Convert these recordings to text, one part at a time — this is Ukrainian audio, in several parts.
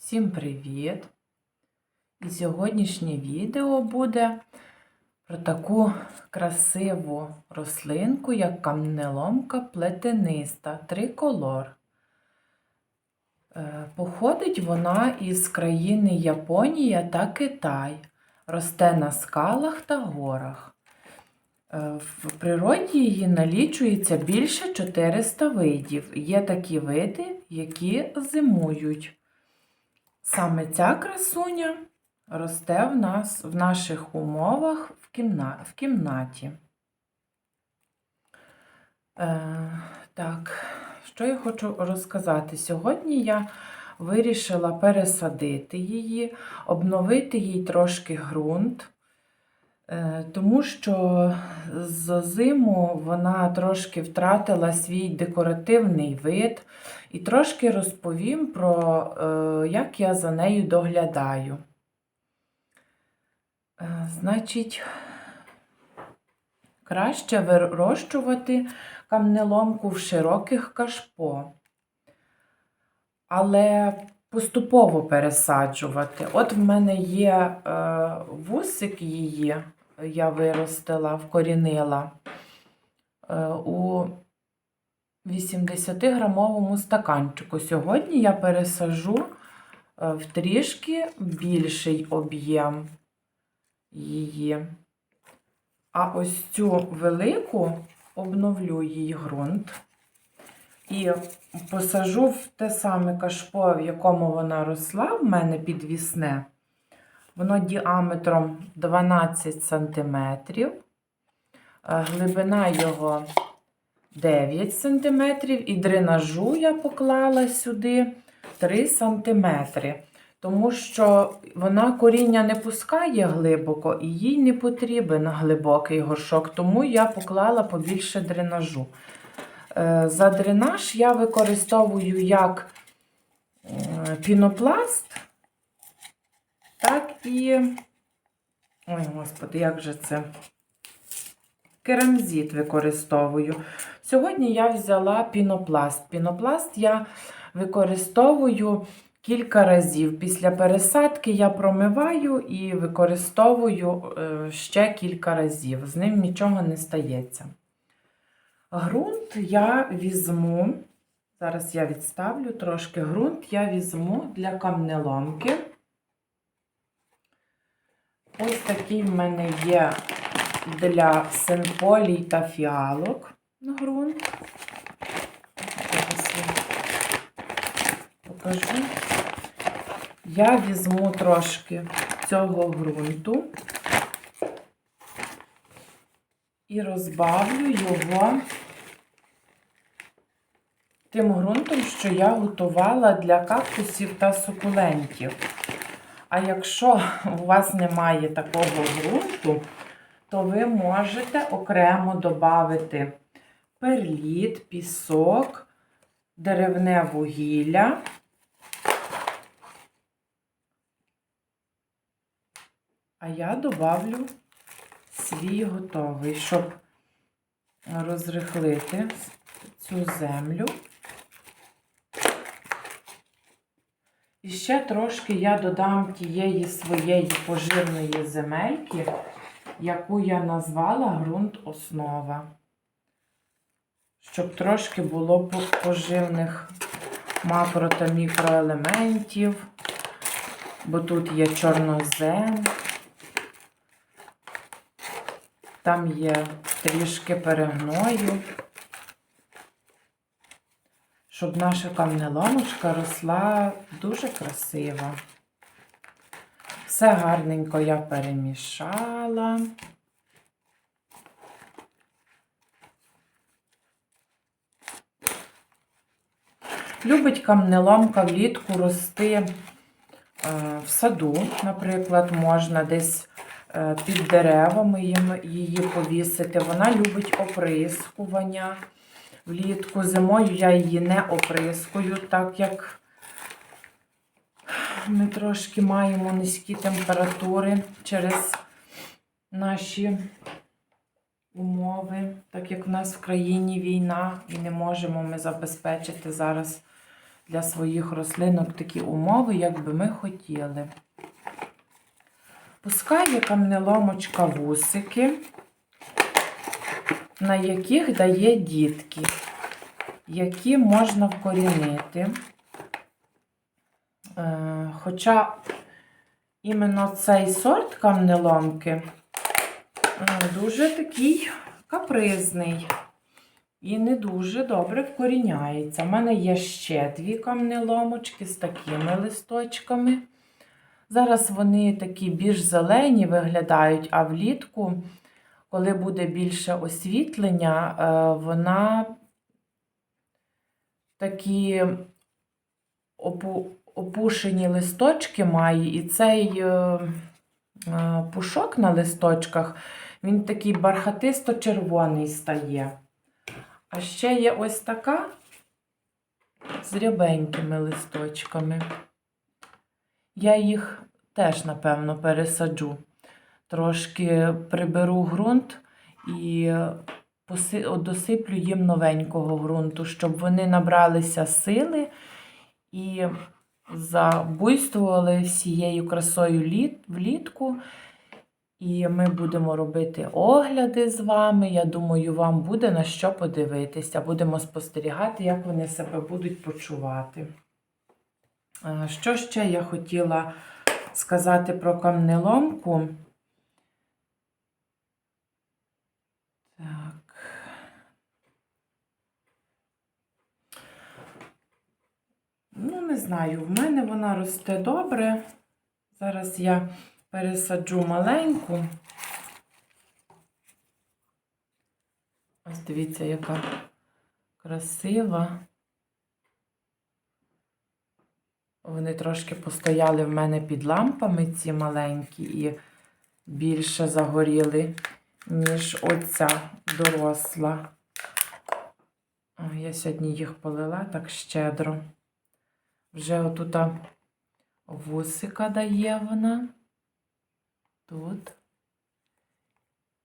Всім привіт! І сьогоднішнє відео буде про таку красиву рослинку, як камнеломка плетениста, триколор. Е, Походить вона із країни Японія та Китай. Росте на скалах та горах. Е, В природі її налічується більше 400 видів. Є такі види, які зимують. Саме ця красуня росте в нас в наших умовах в, кімна, в кімнаті. Е, так, що я хочу розказати? Сьогодні я вирішила пересадити її, обновити їй трошки ґрунт. Е, Тому що з зиму вона трошки втратила свій декоративний вид, і трошки розповім про, е, як я за нею доглядаю. Е, Значить, краще вирощувати камнеломку в широких кашпо, але поступово пересаджувати. От в мене є вусик її, я виростила, вкорінила е, у 80-грамовому стаканчику. Сьогодні я пересажу е, в трішки більший об'єм її. А ось цю велику обновлю її ґрунт і посажу в те саме кашпо, в якому вона росла, в мене підвісне. Воно діаметром 12 см, глибина його 9 см, і дренажу я поклала сюди 3 см. Тому що вона коріння не пускає глибоко і їй не потрібен глибокий горшок, тому я поклала побільше дренажу. Е, За дренаж я використовую як е, пінопласт, так і. Ой, господи, як же це? Керамзит використовую. Сьогодні я взяла пінопласт. Пінопласт я використовую кілька разів. Після пересадки я промиваю і використовую е, ще кілька разів. З ним нічого не стається. Грунт я візьму, зараз я відставлю трошки ґрунт я візьму для камнеломки. Ось такий в мене є для синполій та фіалок ґрунт. Зараз я покажу. Я візьму трошки цього ґрунту і розбавлю його тим ґрунтом, що я готувала для кактусів та сукулентів. А якщо у вас немає такого ґрунту, то ви можете окремо додати перліт, пісок, деревне вугілля. А я добавлю свій готовий, щоб розрихлити цю землю. І ще трошки я додам тієї своєї пожирної земельки, яку я назвала ґрунт основа. Щоб трошки було поживних макро та мікроелементів, бо тут є чорнозем, там є трішки перегною, щоб наша камнеломочка росла дуже красиво. Все гарненько я перемішала. Любить камнеломка влітку рости е, в саду, наприклад, можна десь е, під деревами її повісити. Вона любить оприскування влітку. Зимою я її не оприскую, так як ми трошки маємо низькі температури через наші умови, так як в нас в країні війна, і не можемо ми забезпечити зараз для своїх рослинок такі умови, як би ми хотіли. Пускає камнеломочка вусики, на яких дає дітки, які можна вкорінити. Е, Хоча іменно цей сорт камнеломки е, дуже такий капризний і не дуже добре вкоріняється. У мене є ще дві камнеломочки з такими листочками. Зараз вони такі більш зелені виглядають, а влітку, коли буде більше освітлення, е, вона такі опушені листочки має, і цей е, е, пушок на листочках, він такий бархатисто-червоний стає. А ще є ось така з рябенькими листочками. Я їх теж, напевно, пересаджу. Трошки приберу ґрунт і досиплю їм новенького ґрунту, щоб вони набралися сили і забуйствували всією красою літ, влітку. І ми будемо робити огляди з вами. Я думаю, вам буде на що подивитися. Будемо спостерігати, як вони себе будуть почувати. Е, Що ще я хотіла сказати про камнеломку? Так. Ну, не знаю, в мене вона росте добре. Зараз я пересаджу маленьку. Ось дивіться, яка красива. Вони трошки постояли в мене під лампами, ці маленькі, і більше загоріли, ніж оця доросла. Я сьогодні їх полила так щедро. Вже отута вусика дає вона. Тут.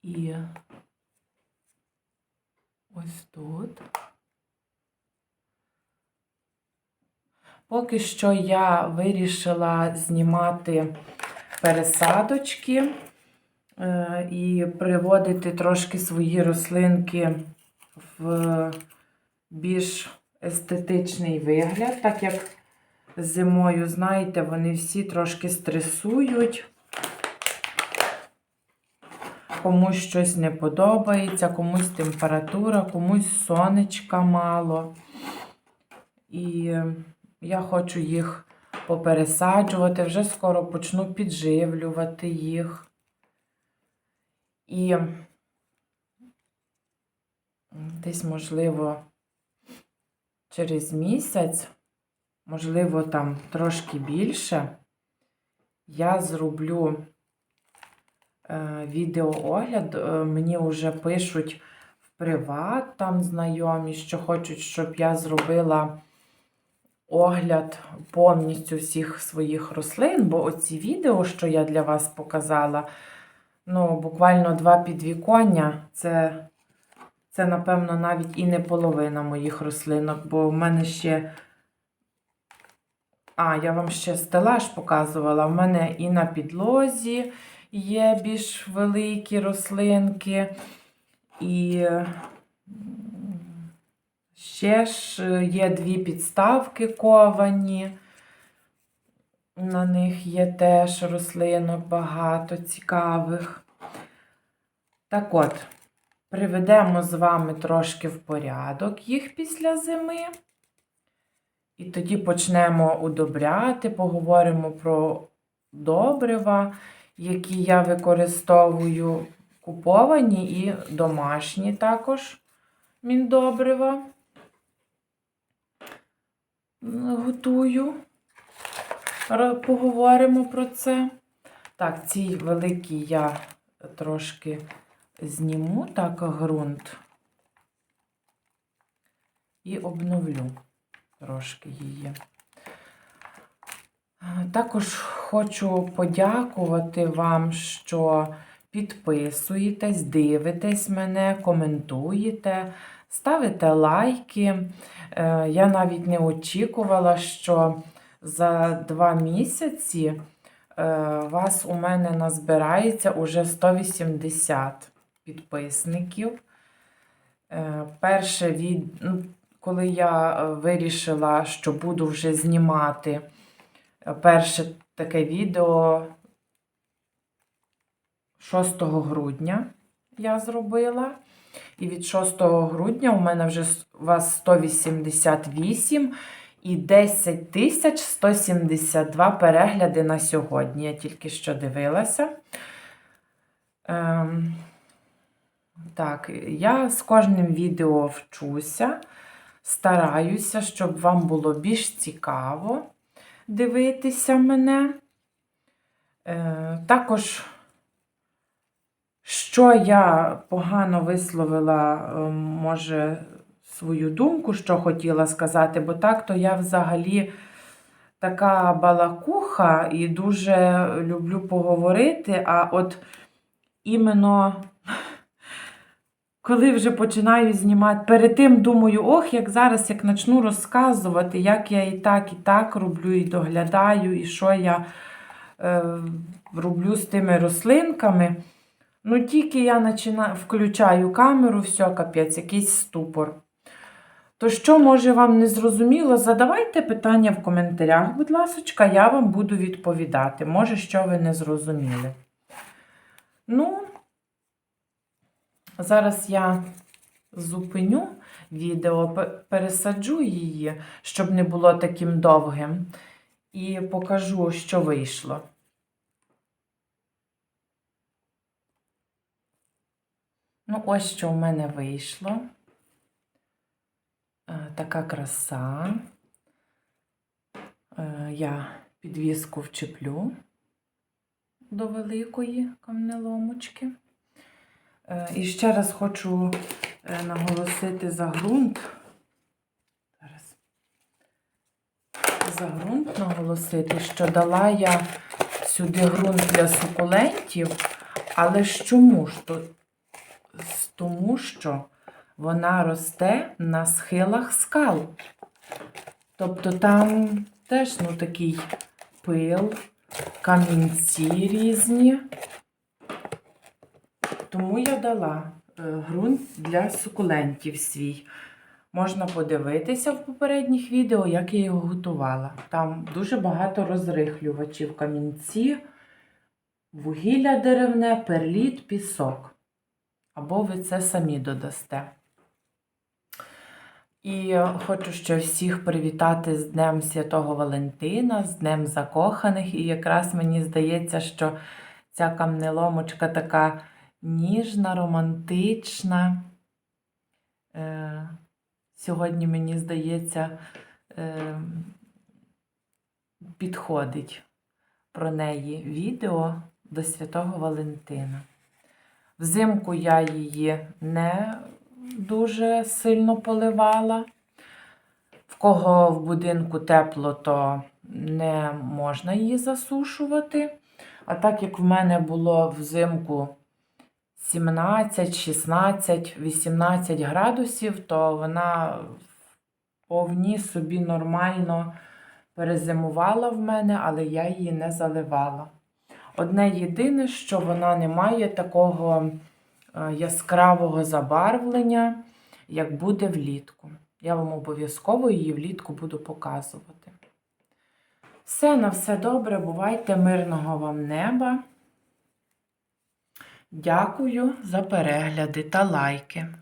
І ось тут. Поки що я вирішила знімати пересадочки е, і приводити трошки свої рослинки в більш естетичний вигляд, так як зимою, знаєте, вони всі трошки стресують. Комусь щось не подобається, комусь температура, комусь сонечка мало. І я хочу їх попересаджувати, вже скоро почну підживлювати їх. І десь, можливо, через місяць, можливо, там трошки більше, я зроблю е, відеоогляд. Е, мені вже пишуть в приват там знайомі, що хочуть, щоб я зробила огляд повністю всіх своїх рослин, бо оці відео, що я для вас показала, ну, буквально два підвіконня, це, це, напевно, навіть і не половина моїх рослинок, бо в мене ще. А, я вам ще стелаж показувала. У мене і на підлозі є більш великі рослинки, і ще ж є дві підставки ковані. На них є теж рослинок багато цікавих. Так от, приведемо з вами трошки в порядок їх після зими. І тоді почнемо удобряти, поговоримо про добрива, які я використовую куповані і домашні також міндобрива. Готую. Поговоримо про це. Так, ці великі я трошки зніму так ґрунт і обновлю трошки її. Е, Також хочу подякувати вам, що підписуєтесь, дивитесь мене, коментуєте, ставите лайки. Е, Я навіть не очікувала, що за два місяці е, вас у мене назбирається уже 180 підписників. Перше від... коли я е, вирішила, що буду вже знімати е, перше таке відео 6 грудня я зробила. І від 6 грудня у мене вже у вас 188 і 10 172 перегляди на сьогодні. Я тільки що дивилася. Ем, так, я з кожним відео вчуся, стараюся, щоб вам було більш цікаво дивитися мене. Е, також, що я погано висловила, е, може, свою думку, що хотіла сказати, бо так, то я взагалі така балакуха і дуже люблю поговорити, а от іменно коли вже починаю знімати, перед тим думаю, ох, як зараз як почну розказувати, як я і так, і так роблю, і доглядаю, і що я е, роблю з тими рослинками. Ну, тільки я начина... включаю камеру, все, капець, якийсь ступор. То що, може, вам не зрозуміло, задавайте питання в коментарях, будь ласка, я вам буду відповідати. Може, що ви не зрозуміли. Ну, зараз я зупиню відео, пересаджу її, щоб не було таким довгим, і покажу, що вийшло. Ну, ось що в мене вийшло. Е, Така краса. Е, Я підвіску вчеплю до великої камнеломочки. Е, І ще раз хочу е, наголосити за ґрунт. За ґрунт наголосити, що дала я сюди ґрунт для сукулентів, але ж чому ж то? Тому що вона росте на схилах скал. Тобто там теж ну, такий пил, камінці різні. Тому я дала е, ґрунт для сукулентів свій. Можна подивитися в попередніх відео, як я його готувала. Там дуже багато розрихлювачів, камінці, вугілля деревне, перліт, пісок. Або ви це самі додасте. І хочу ще всіх привітати з Днем Святого Валентина, з Днем Закоханих. І якраз мені здається, що ця камнеломочка така ніжна, романтична. Е, Сьогодні, мені здається, е, підходить про неї відео до Святого Валентина. Взимку я її не дуже сильно поливала. В кого в будинку тепло, то не можна її засушувати. А так як в мене було взимку 17, 16, 18 градусів, то вона повні собі нормально перезимувала в мене, але я її не заливала. Одне єдине, що вона не має такого е, яскравого забарвлення, як буде влітку. Я вам обов'язково її влітку буду показувати. Все на все добре, бувайте мирного вам неба. Дякую за перегляди та лайки.